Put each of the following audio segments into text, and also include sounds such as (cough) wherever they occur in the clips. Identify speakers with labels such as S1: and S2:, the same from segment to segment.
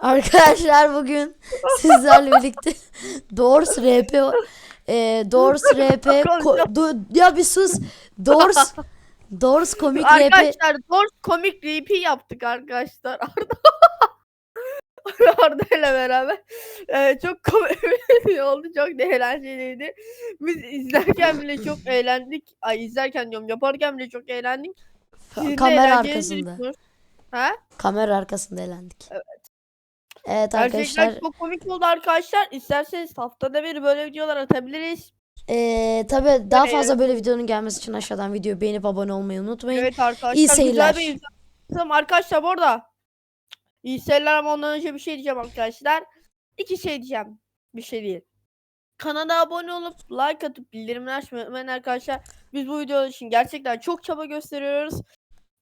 S1: Arkadaşlar bugün sizlerle birlikte (laughs) Doors RP e, Doors RP ko- Do- ya bir sus Doors Doors komik RP
S2: Arkadaşlar Dors komik RP yaptık arkadaşlar. Arda (laughs) Arda ile beraber Ee, çok komik bir (laughs) oldu. Çok da eğlenceliydi. Biz izlerken bile çok eğlendik. Ay izlerken diyorum yaparken bile çok eğlendik. De
S1: kamera arkasında.
S2: Ha?
S1: kamera arkasında eğlendik.
S2: Evet.
S1: Evet
S2: Gerçekten
S1: arkadaşlar
S2: çok komik oldu arkadaşlar. İsterseniz haftada bir böyle videolar atabiliriz.
S1: e, tabi daha
S2: Böyle-
S1: fazla böyle videonun gelmesi için aşağıdan videoyu beğenip abone olmayı unutmayın.
S2: Evet arkadaşlar.
S1: İyi
S2: güzel
S1: seyirler.
S2: bir izledim. Arkadaşlar bu arada iyi seyirler ama ondan önce bir şey diyeceğim arkadaşlar. İki şey diyeceğim. Bir şey değil. Kanala abone olup like atıp bildirimleri açmayı unutmayın arkadaşlar. Biz bu video için gerçekten çok çaba gösteriyoruz.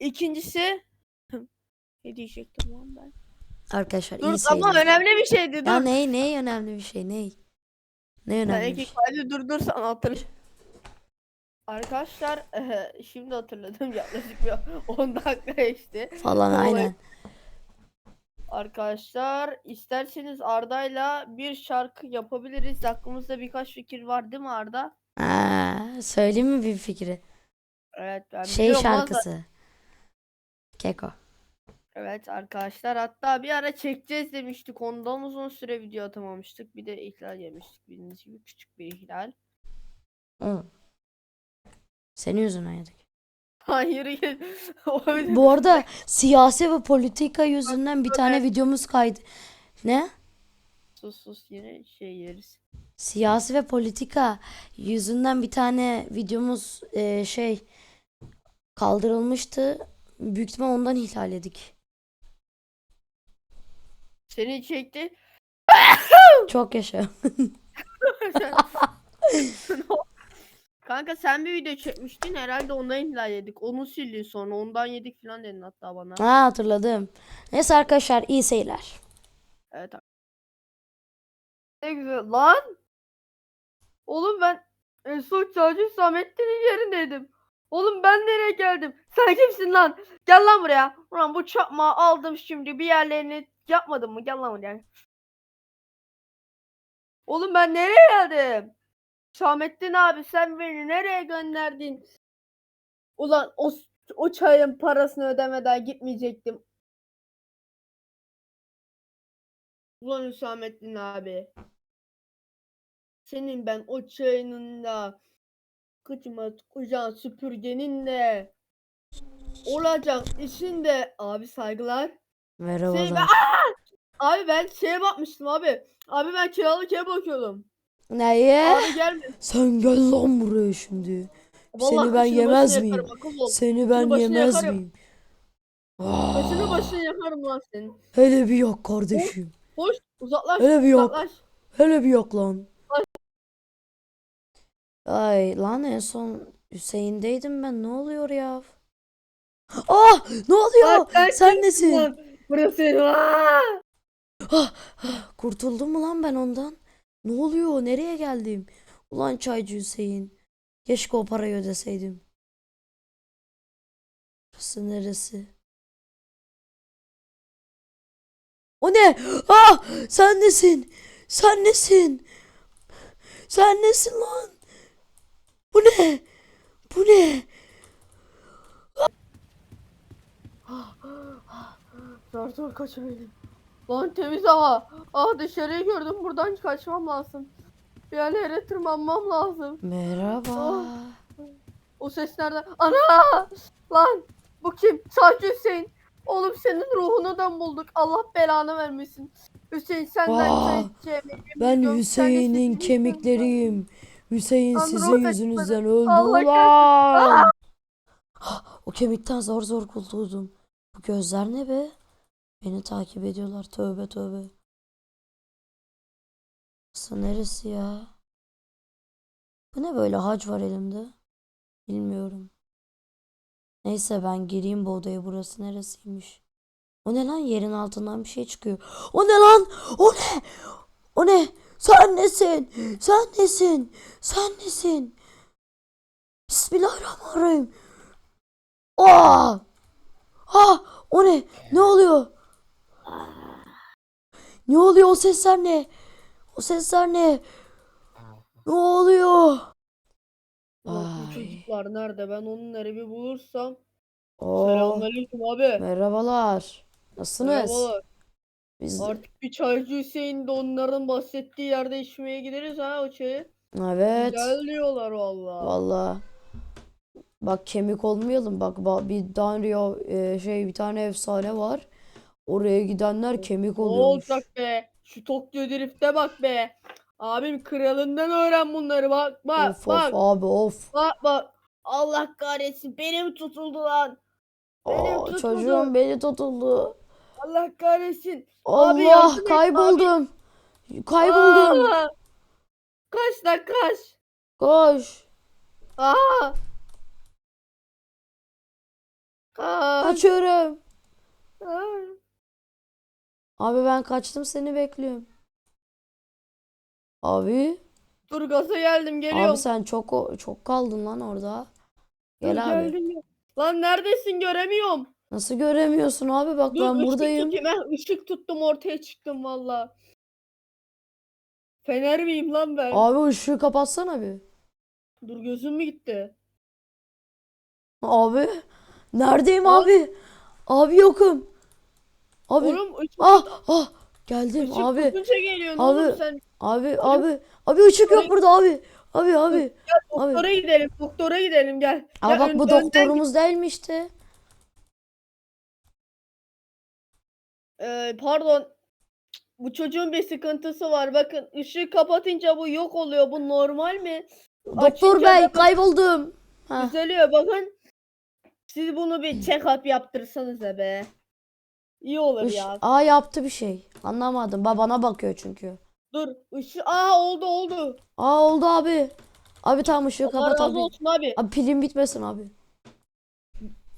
S2: İkincisi (laughs) ne diyecektim lan ben?
S1: Arkadaşlar
S2: Dur
S1: iyi
S2: ama
S1: seyirler.
S2: önemli bir şeydi dur.
S1: Ya ney ney önemli bir şey ney? Ne önemli bir
S2: iki
S1: şey?
S2: hadi dur dur sana hatırla. Arkadaşlar şimdi hatırladım yaklaşık bir 10 dakika geçti.
S1: Falan
S2: Olay-
S1: aynen.
S2: Arkadaşlar isterseniz Arda'yla bir şarkı yapabiliriz. Aklımızda birkaç fikir var değil mi Arda?
S1: Aa, söyleyeyim mi bir fikri?
S2: Evet ben
S1: Şey
S2: biliyorum ama-
S1: şarkısı. Keko.
S2: Evet arkadaşlar hatta bir ara çekeceğiz demiştik. Ondan uzun süre video atamamıştık. Bir de ihlal yemiştik. Bildiğiniz gibi küçük bir ihlal.
S1: Hı. Senin yüzünden yedik. (laughs)
S2: Hayır (laughs)
S1: Bu arada siyasi ve politika yüzünden bir tane videomuz kaydı. Ne?
S2: sus sus yine şey yeriz.
S1: Siyasi ve politika yüzünden bir tane videomuz e, şey kaldırılmıştı. Büyük ihtimal ondan ihlal edik.
S2: Seni çekti. (laughs)
S1: Çok yaşa. (laughs)
S2: Kanka sen bir video çekmiştin herhalde ondan ihlal yedik. Onu sildin sonra ondan yedik falan dedin hatta bana.
S1: Ha hatırladım. Neyse arkadaşlar iyi seyirler.
S2: Evet. Ne güzel lan. Oğlum ben en son Çağcı Samettin'in yerindeydim. Oğlum ben nereye geldim? Sen kimsin lan? Gel lan buraya. Ulan bu çakmağı aldım şimdi bir yerlerini yapmadım mı? Gel lan buraya. Oğlum ben nereye geldim? Samettin abi sen beni nereye gönderdin? Ulan o, o çayın parasını ödemeden gitmeyecektim. Ulan Hüsamettin abi. Senin ben o çayının da kıçıma kucağın süpürgenin de olacak işin de abi saygılar. Şey, ben, abi ben şeye bakmıştım abi. Abi ben kiralık ev bakıyordum.
S1: Neye?
S2: Abi gelme.
S1: Sen gel lan buraya şimdi.
S2: Vallahi
S1: Seni ben yemez miyim?
S2: yakarım.
S1: Seni ben
S2: başını
S1: yemez
S2: yakarım.
S1: miyim?
S2: Başını
S1: Aa,
S2: başını yakarım lan senin.
S1: hele bir yak kardeşim.
S2: Hoş uzaklaş
S1: Hele bir yak.
S2: uzaklaş.
S1: Hele bir yak lan. Ay lan en son Hüseyin'deydim ben. Ne oluyor ya? Ah ne oluyor?
S2: Bak, sen
S1: Sen nesin?
S2: Lan burası. Aa!
S1: Ah, ah, kurtuldum mu lan ben ondan? Ne oluyor? Nereye geldim? Ulan çaycı Hüseyin. Keşke o parayı ödeseydim. Burası neresi? O ne? Ah! Sen nesin? Sen nesin? Sen nesin lan? Bu ne? Bu ne?
S2: Zor zor kaçabildim. Lan temiz hava. Ah dışarıyı gördüm buradan kaçmam lazım. Bir yerlere tırmanmam lazım.
S1: Merhaba.
S2: Ah. O ses nereden? Ana! Lan bu kim? Sadece Hüseyin. Oğlum senin ruhunu da bulduk. Allah belanı vermesin. Hüseyin senden
S1: Vah!
S2: çay içeceğimi
S1: Ben Hüseyin'in kemikleriyim. Hüseyin
S2: Lan
S1: sizin yüzünüzden öldü
S2: Allah.
S1: Ah, O kemikten zor zor kurtuldum. Bu gözler ne be? Beni takip ediyorlar. Tövbe tövbe. Burası neresi ya? Bu ne böyle hac var elimde? Bilmiyorum. Neyse ben gireyim bu odaya. Burası neresiymiş? O ne lan? Yerin altından bir şey çıkıyor. O ne lan? O ne? O ne? Sen nesin? Sen nesin? Sen nesin? Bismillahirrahmanirrahim. Aa! Ah! O ne? Ne oluyor? Ne oluyor o sesler ne? O sesler ne? Ne oluyor?
S2: Ulan bu
S1: Vay.
S2: çocuklar nerede? Ben onları bir bulursam.
S1: Oo,
S2: Selamünaleyküm abi.
S1: merhabalar. Nasılsınız?
S2: Merhabalar.
S1: Biz
S2: Artık bir çaycı Hüseyin de onların bahsettiği yerde içmeye gideriz ha o çayı.
S1: evet.
S2: Güzel diyorlar valla.
S1: Valla. Bak kemik olmayalım. Bak, bir tane ya- e, şey bir tane efsane var. Oraya gidenler kemik
S2: Ne
S1: oluyormuş.
S2: olacak be? Şu Tokyo Drift'e bak be. Abim kralından öğren bunları bak bak
S1: Of of
S2: bak
S1: abi of.
S2: bak bak. Allah kahretsin benim tutuldu lan. Benim
S1: Aa,
S2: tutuldu.
S1: çocuğum beni tutuldu.
S2: Allah kahretsin. Abi
S1: Allah
S2: yardım et,
S1: kayboldum. Kayboldum.
S2: Aa! Kaç lan kaç.
S1: Koş.
S2: Aa! Kaç.
S1: Kaçıyorum.
S2: Aa!
S1: Abi ben kaçtım seni bekliyorum. Abi.
S2: Dur gaza geldim geliyorum.
S1: Abi sen çok çok kaldın lan orada.
S2: Dur,
S1: Gel abi.
S2: geldim. Lan neredesin göremiyorum.
S1: Nasıl göremiyorsun abi bak
S2: Dur
S1: ben
S2: ışık
S1: buradayım.
S2: tutayım. ha. Işık tuttum ortaya çıktım valla. Fener miyim lan ben?
S1: Abi ışığı kapatsana bir.
S2: Dur gözüm mü gitti?
S1: Abi. Neredeyim
S2: Aa.
S1: abi? Abi yokum. Abi.
S2: Oğlum ışık,
S1: Ah ah. Geldim
S2: ışık
S1: abi.
S2: tutunca geliyorsun
S1: Abi.
S2: oğlum sen.
S1: Abi abi. Abi ışık yok burada abi. Abi abi. Abi.
S2: Doktora gidelim. Doktora gidelim gel.
S1: Ama
S2: Ya
S1: bak
S2: ön-
S1: bu
S2: önden
S1: doktorumuz değilmişti.
S2: Ee, pardon. Bu çocuğun bir sıkıntısı var. Bakın ışığı kapatınca bu yok oluyor. Bu normal mi?
S1: Doktor
S2: Açınca
S1: bey
S2: da-
S1: kayboldum.
S2: Düzeliyor bakın. Siz bunu bir check-up yaptırsanıza be. İyi olur
S1: Iş-
S2: ya.
S1: Aa yaptı bir şey. Anlamadım. Babana bakıyor çünkü.
S2: Dur. Işığı. Aa oldu oldu.
S1: Aa oldu abi. Abi tamam ışığı
S2: Allah
S1: kapat
S2: razı
S1: abi.
S2: olsun abi.
S1: Abi pilim bitmesin abi.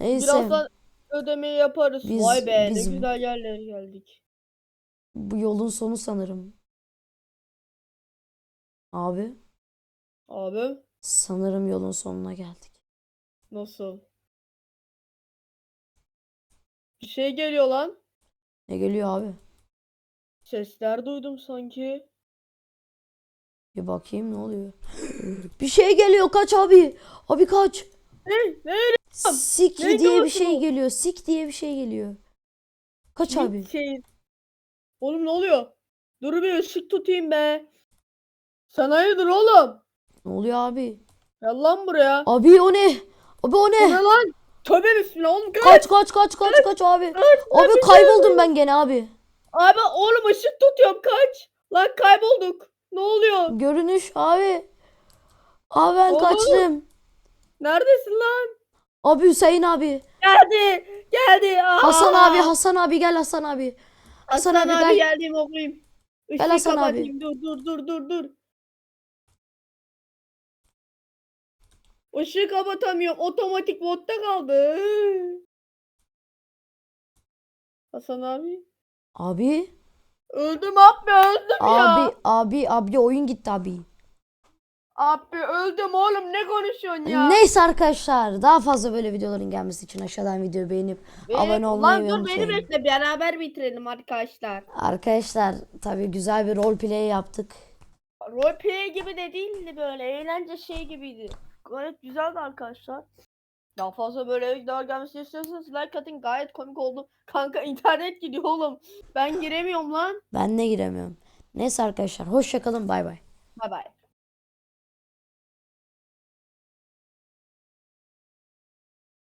S1: Neyse.
S2: Birazdan ödemeyi yaparız.
S1: Biz-
S2: Vay be
S1: biz-
S2: ne güzel yerlere geldik.
S1: Bu yolun sonu sanırım. Abi.
S2: Abi
S1: Sanırım yolun sonuna geldik.
S2: nasıl? Bir şey geliyor lan.
S1: Ne geliyor abi?
S2: Sesler duydum sanki.
S1: Bir bakayım ne oluyor. (gasps) Bir şey geliyor kaç abi. Abi kaç.
S2: Ne? Ne?
S1: Sik
S2: Ne
S1: diye bir
S2: diyorsun
S1: şey
S2: o?
S1: geliyor. Sik diye bir şey geliyor. Kaç abi.
S2: Şey... Oğlum ne oluyor? Dur bir ışık tutayım be. Sen hayırdır oğlum?
S1: Ne oluyor abi?
S2: Gel lan buraya.
S1: Abi o ne? Abi o
S2: Bu ne
S1: ne?
S2: lan? Tövbe bismillah oğlum kaç.
S1: Kaç kaç kaç kaç kaç abi. Abi kayboldum ben gene abi.
S2: Abi oğlum ışık tutuyorum kaç. Lan kaybolduk. Ne oluyor?
S1: Görünüş abi. Abi ben
S2: Oğlum.
S1: kaçtım.
S2: Neredesin lan?
S1: Abi Hüseyin abi.
S2: Geldi. Geldi. Aa!
S1: Hasan abi Hasan abi gel Hasan abi.
S2: Hasan,
S1: Hasan abi
S2: abi,
S1: gel.
S2: geldim okuyayım. Işığı
S1: Gel Hasan abi.
S2: Dur dur dur dur dur. Işığı kapatamıyorum. Otomatik modda kaldı. Hasan abi.
S1: Abi.
S2: Öldüm abi öldüm ya.
S1: Abi abi abi oyun gitti abi.
S2: Abi öldüm oğlum ne konuşuyorsun ya?
S1: Neyse arkadaşlar daha fazla böyle videoların gelmesi için aşağıdan videoyu beğenip
S2: Beni-
S1: abone olmayı
S2: Lan dur
S1: unutmayın.
S2: beni bekle beraber bitirelim arkadaşlar.
S1: Arkadaşlar tabii güzel bir roleplay yaptık.
S2: Roleplay gibi de değildi böyle eğlence şey gibiydi. Gayet güzeldi arkadaşlar. Daha fazla böyle videolar gelmesini istiyorsanız like atın gayet komik oldu. Kanka internet gidiyor oğlum. Ben giremiyorum lan.
S1: Ben ne giremiyorum. Neyse arkadaşlar hoşça kalın bay bay.
S2: Bay bay.